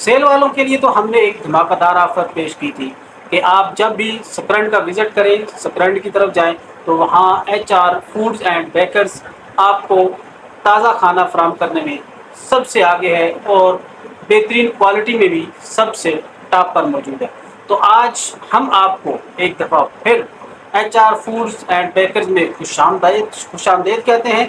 Cell والوں کے لیے تو ہم نے ایک دھماکہ دار آفر پیش کی تھی کہ آپ جب بھی سپرنٹ کا وزٹ کریں، سپرنٹ کی طرف جائیں، تو وہاں H R foods and bakers آپ کو تازہ کھانا فراہم کرنے میں سب سے آگے ہے اور بہترین کوالٹی میں بھی سب سے ٹاپ پر موجود ہے۔ تو آج ہم آپ کو ایک دفعہ پھر H R foods and bakers میں خوش آمدید خوش آمدید کہتے ہیں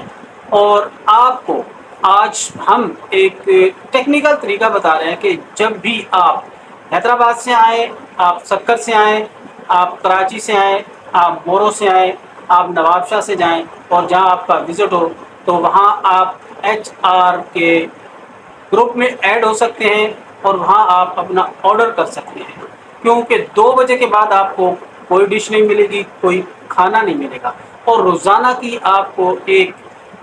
اور آپ کو آج ہم ایک ٹیکنیکل طریقہ بتا رہے ہیں کہ جب بھی آپ حیدرآباد سے آئیں، آپ سکر سے آئیں، آپ کراچی سے آئیں، آپ مورو سے آئیں، آپ نواب شاہ سے جائیں اور جہاں آپ کا وزٹ ہو، تو وہاں آپ ایچ آر کے گروپ میں ایڈ ہو سکتے ہیں اور وہاں آپ اپنا آرڈر کر سکتے ہیں۔ کیونکہ دو بجے کے بعد آپ کو کوئی ڈش نہیں ملے گی، کوئی کھانا نہیں ملے گا۔ اور روزانہ کی آپ کو ایک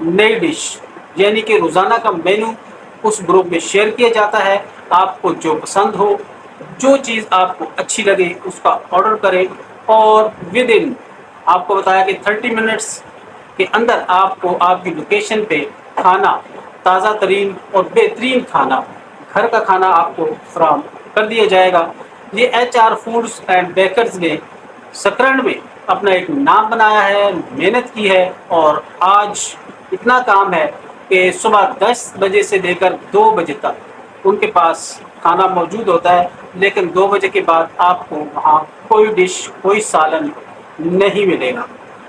نئی ڈش یعنی کہ روزانہ کا مینو اس گروپ میں شیئر کیا جاتا ہے، آپ کو جو پسند ہو، جو چیز آپ کو اچھی لگے، اس کا آرڈر کریں اور ود ان آپ کو بتایا کہ تھرٹی منٹس کے اندر آپ کو آپ کی لوکیشن پہ کھانا، تازہ ترین اور بہترین کھانا، گھر کا کھانا آپ کو فراہم کر دیا جائے گا۔ یہ H R foods and bakers نے سکرنڈ میں اپنا ایک نام بنایا ہے، محنت کی ہے اور آج اتنا کام ہے۔ کہ صبح دس بجے سے لے کر دو بجے تک ان کے پاس کھانا موجود ہوتا ہے، لیکن دو بجے کے بعد آپ کو وہاں کوئی ڈش، کوئی سالن نہیں ملے گا۔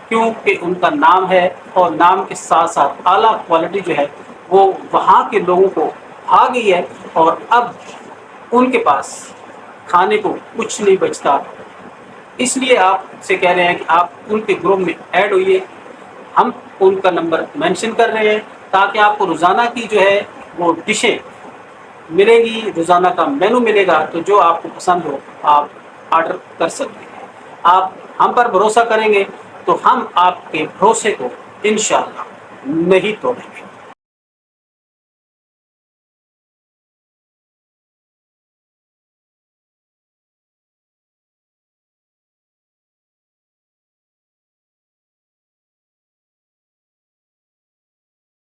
کیونکہ ان کا نام ہے اور نام کے ساتھ ساتھ اعلیٰ کوالٹی جو ہے وہ وہاں کے لوگوں کو آ گئی ہے۔ اور اب ان کے پاس کھانے کو کچھ نہیں بچتا۔ اس لیے آپ سے کہہ رہے ہیں کہ آپ ان کے گروپ میں ایڈ ہوئیے۔ ہم ان کا نمبر مینشن کر رہے ہیں۔ تاکہ آپ کو روزانہ کی جو ہے وہ ڈشیں ملے گی، روزانہ کا مینو ملے گا، تو جو آپ کو پسند ہو، آپ آرڈر کر سکتے ہیں۔ آپ ہم پر بھروسہ کریں گے تو ہم آپ کے بھروسے کو انشاءاللہ نہیں توڑیں گے۔